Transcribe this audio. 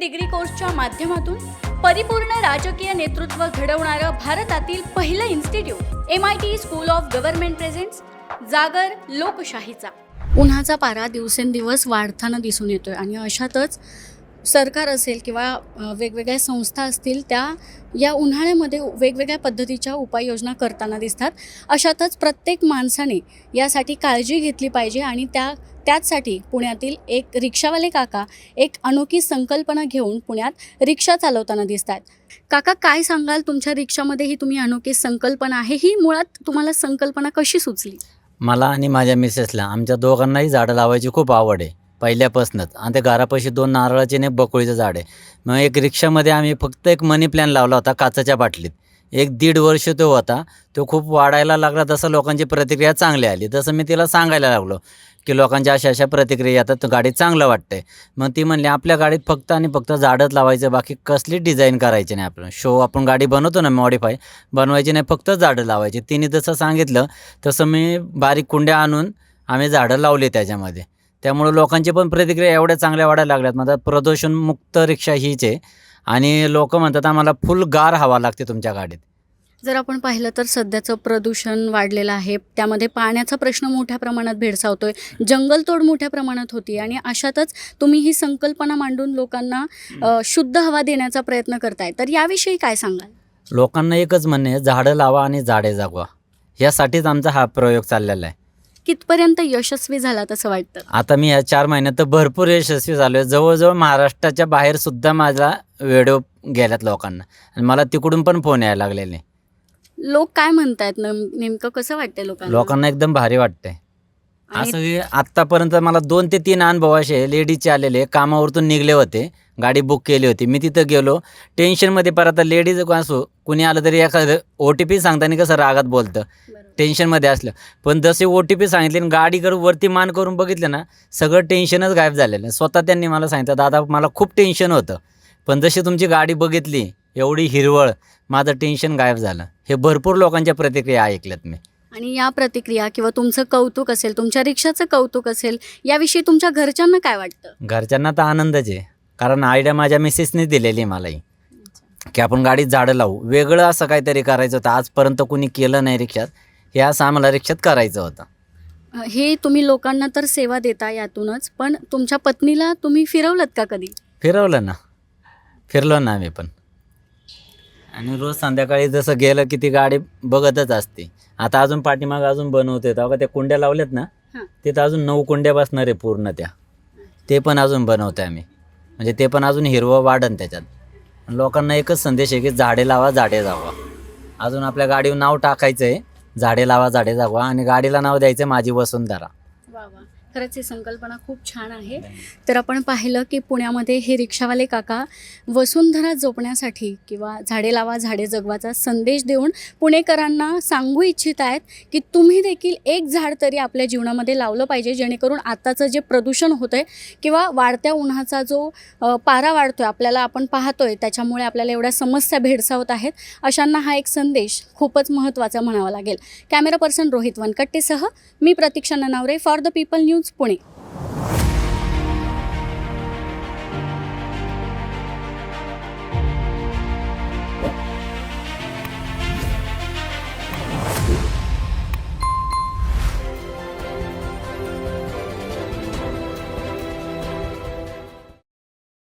Degree कोर्सच्या माध्यमातून परिपूर्ण राजकीय नेतृत्व घडवणारं भारतातील पहिलं institute M I T school of government presents जागर लोकशाहीचा. उन्हाचा पारा दिवसेंदिवस वाढताना दिसून येतोय आणि अशातच सरकार असेल किंवा वेगवेगळ्या संस्था असतील त्या या उन्हाळ्यामध्ये वेगवेगळ्या पद्धतीच्या उपाययोजना करताना दिसतात. अशातच प्रत्येक माणसाने यासाठी काळजी घेतली पाहिजे आणि त्या त्याचसाठी पुण्यातील एक रिक्षावाले काका एक अनोखी संकल्पना घेऊन पुण्यात रिक्षा चालवताना दिसतात. काका काय सांगाल? तुमच्या रिक्षामध्ये ही तुम्ही अनोखी संकल्पना आहे. ही मुळात तुम्हाला संकल्पना कशी सुचली? मला आणि माझ्या मिसेसला आमच्या दोघांनाही झाडं लावायची खूप आवड आहे. पहिल्यापासूनच. आणि ते घरापाशी दोन नारळाचे आणि एक बकोळीचं झाड आहे. मग एक रिक्षामध्ये आम्ही फक्त एक मनी प्लॅन लावला होता काचाच्या बाटलीत. एक दीड वर्ष तो होता. तो खूप वाढायला लागला तसं लोकांची प्रतिक्रिया चांगली आली. तसं मी तिला सांगायला लागलो की लोकांच्या अशा अशा प्रतिक्रिया येतात तर गाडी चांगलं वाटतंय. मग ती म्हणली आपल्या गाडीत फक्त आणि फक्त झाडच लावायचं बाकी कसली डिझाईन करायची नाही आपण शो आपण गाडी बनवतो ना मॉडीफाय बनवायची नाही फक्त झाडं लावायची. तिने जसं सांगितलं तसं मी बारीक कुंड्या आणून आम्ही झाडं लावली त्याच्यामध्ये. त्यामुळे लोकांची पण प्रतिक्रिया एवढ्या चांगल्या वाढायला लागल्यात. म्हणतात प्रदूषणमुक्त रिक्षा हीच आहे. आणि लोक म्हणतात आम्हाला फुल गार हवा लागते तुमच्या गाडीत. जर आपण पाहिलं तर सध्याचं प्रदूषण वाढलेलं आहे. त्यामध्ये पाण्याचा प्रश्न मोठ्या प्रमाणात भेडसावतोय. जंगलतोड मोठ्या प्रमाणात होती आणि अशातच तुम्ही ही संकल्पना मांडून लोकांना शुद्ध हवा देण्याचा प्रयत्न करताय. तर याविषयी काय सांगाल? लोकांना एकच म्हणणे आहे झाडं लावा आणि झाडे जागवा. यासाठीच आमचा हा प्रयोग चाललेला आहे. कितपर्यंत यशस्वी झाला तसं वाटतं? आता मी या चार महिन्यात तर भरपूर यशस्वी झालो आहे. जवळजवळ महाराष्ट्राच्या बाहेर सुद्धा माझा व्हिडिओ गेल्यात लोकांना. आणि मला तिकडून पण फोन यायला लागलेले. लोक काय म्हणतायत? नेम- नेमकं कसं वाटतंय लोकांना? लोकांना एकदम भारी वाटतंय. आणि असं हे आत्तापर्यंत मला दोन ते तीन अनुभव असे लेडीजचे आलेले कामावरतून निघले होते. गाडी बुक केली होती. मी तिथं गेलो. टेन्शनमध्ये परत लेडीज असो कुणी आलं तरी एखादं ओ टी पी सांगताना कसं रागात बोलतं. बरोबर. टेन्शनमध्ये असलं. पण जसे ओ टी पी सांगितले आणि गाडी कर वरती मान करून बघितलं ना सगळं टेन्शनच गायब झालेलं. स्वतः त्यांनी मला सांगितलं दादा मला खूप टेन्शन होतं. पण जशी तुमची गाडी बघितली एवढी हिरवळ माझं टेन्शन गायब झालं. हे भरपूर लोकांच्या प्रतिक्रिया ऐकल्यात मी. आणि या प्रतिक्रिया किंवा तुमचं कौतुक असेल तुमच्या रिक्षाचं कौतुक असेल याविषयी तुमच्या घरच्यांना काय वाटतं? घरच्यांना तर आनंदच आहे. कारण आयडिया माझ्या मिसेसने दिलेली आहे मलाही. की आपण गाडीत झाडं लावू. वेगळं असं काहीतरी करायचं होतं. आजपर्यंत कुणी केलं नाही रिक्षात. हे असं आम्हाला रिक्षात करायचं होतं. हे तुम्ही लोकांना तर सेवा देता यातूनच पण तुमच्या पत्नीला तुम्ही फिरवलत का कधी? फिरवलं ना. फिरलो ना आम्ही पण. आणि रोज संध्याकाळी जसं गेलं की ती गाडी बघतच असते. आता अजून पाठीमागं अजून बनवते. तेव्हा त्या कुंड्या लावल्यात ना हां. तिथं अजून नऊ कुंड्या बसणार आहे पूर्ण त्या. ते पण अजून बनवते आम्ही. म्हणजे ते पण अजून हिरवं वाढन त्याच्यात. लोकांना एकच संदेश आहे की झाडे लावा झाडे जावा अजून आपल्या गाडीवर नाव टाकायचं आहे झाडे लावा झाडे जागवा आणि गाडीला नाव द्यायचं माझी वसुंधरा. खरंच ही संकल्पना खूप छान आहे. तर आपण पाहिलं की पुण्यामध्ये हे रिक्षावाले काका वसुंधरा जपण्यासाठी किंवा झाडे लावा झाडे जगवाचा संदेश देऊन पुणेकरांना सांगू इच्छित आहेत की तुम्ही देखील एक झाड तरी आपल्या जीवनामध्ये लावलं पाहिजे जेणेकरून आत्ताचं जे प्रदूषण होतं आहे किंवा वाढत्या उन्हाचा जो पारा वाढतोय आपल्याला आपण पाहतोय त्याच्यामुळे आपल्याला एवढ्या समस्या भेडसावत आहेत अशांना हा एक संदेश खूपच महत्त्वाचा म्हणावा लागेल. कॅमेरा पर्सन रोहित वनकट्टेसह मी Pratiksha Nanaware for the people news Pune